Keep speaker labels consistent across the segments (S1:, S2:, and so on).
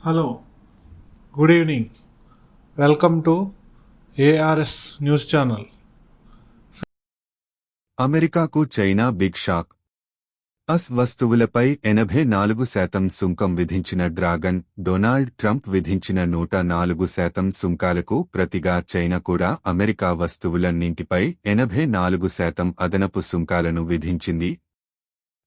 S1: Hello good evening. Welcome to ARS news channel.
S2: అమెరికాకు China big shock. అస్ వస్తువులపై ఎనభై నాలుగు శాతం సుంకం విధించిన డ్రాగన్ డొనాల్డ్ ట్రంప్ విధించిన నూట నాలుగు శాతం సుంకాలకు ప్రతిగా చైనా కూడా అమెరికా వస్తువులన్నింటిపై ఎనభై నాలుగు శాతం అదనపు సుంకాలను విధించింది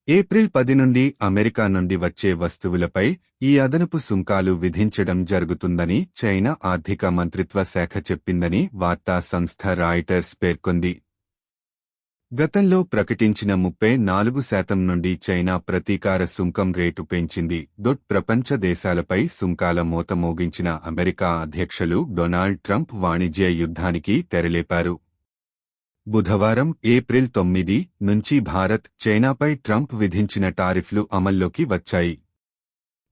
S2: ఏప్రిల్ పది నుండి అమెరికా నుండి వచ్చే వస్తువులపై ఈ అదనపు సుంకాలు విధించడం జరుగుతుందని చైనా ఆర్థిక మంత్రిత్వ శాఖ చెప్పిందని వార్తా సంస్థ రాయిటర్స్ పేర్కొంది. గతంలో ప్రకటించిన ముప్పై నాలుగు శాతం నుండి చైనా ప్రతీకార సుంకం రేటు పెంచింది. డొట్ ప్రపంచ దేశాలపై సుంకాల మోత మోగించిన అమెరికా అధ్యక్షులు డొనాల్డ్ ట్రంప్ వాణిజ్య యుద్ధానికి తెరలేపారు. బుధవారం ఏప్రిల్ తొమ్మిది నుంచి భారత్ చైనాపై ట్రంప్ విధించిన టారిఫ్లు అమల్లోకి వచ్చాయి.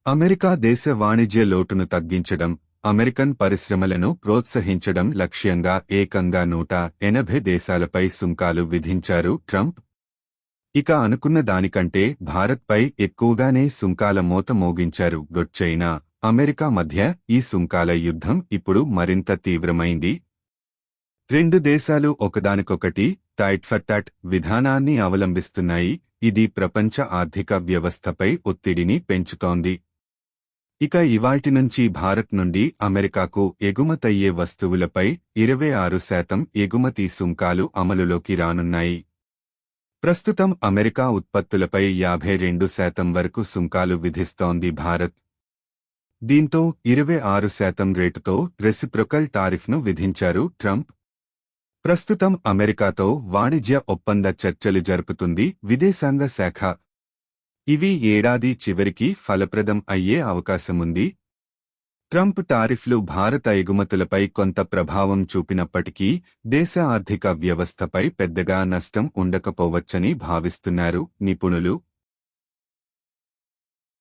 S2: అమెరికా దేశ వాణిజ్య లోటును తగ్గించడం అమెరికన్ పరిశ్రమలను ప్రోత్సహించడం లక్ష్యంగా ఏకంగా నూట ఎనభై దేశాలపై సుంకాలు విధించారు ట్రంప్. ఇక అనుకున్న దానికంటే భారత్పై ఎక్కువగానే సుంకాల మోత మోగించారు గొట్ చైనా అమెరికా మధ్య ఈ సుంకాల యుద్ధం ఇప్పుడు మరింత తీవ్రమైంది. రెండు దేశాలు ఒకదానికొకటి టైట్ ఫర్ టట్ విధానాన్ని అవలంబిస్తున్నాయి. ఇది ప్రపంచ ఆర్థిక వ్యవస్థపై ఒత్తిడిని పెంచుతోంది. ఇక ఇవాటి నుంచి భారత్ నుండి అమెరికాకు ఎగుమతయ్యే వస్తువులపై ఇరవై ఆరు శాతం ఎగుమతి సుంకాలు అమలులోకి రానున్నాయి. ప్రస్తుతం అమెరికా ఉత్పత్తులపై యాభై రెండు శాతం వరకు సుంకాలు విధిస్తోంది భారత్. దీంతో ఇరవై ఆరు శాతం రేటుతో రెసిప్రొకల్ టారిఫ్ను విధించారు ట్రంప్. ప్రస్తుతం అమెరికాతో వాణిజ్య ఒప్పంద చర్చలు జరుపుతుంది విదేశాంగ శాఖ. ఇవి ఏడాది చివరికి ఫలప్రదం అయ్యే అవకాశముంది. ట్రంప్ టారిఫ్లు భారత ఎగుమతులపై కొంత ప్రభావం చూపినప్పటికీ దేశ ఆర్థిక వ్యవస్థపై పెద్దగా నష్టం ఉండకపోవచ్చని భావిస్తున్నారు నిపుణులు.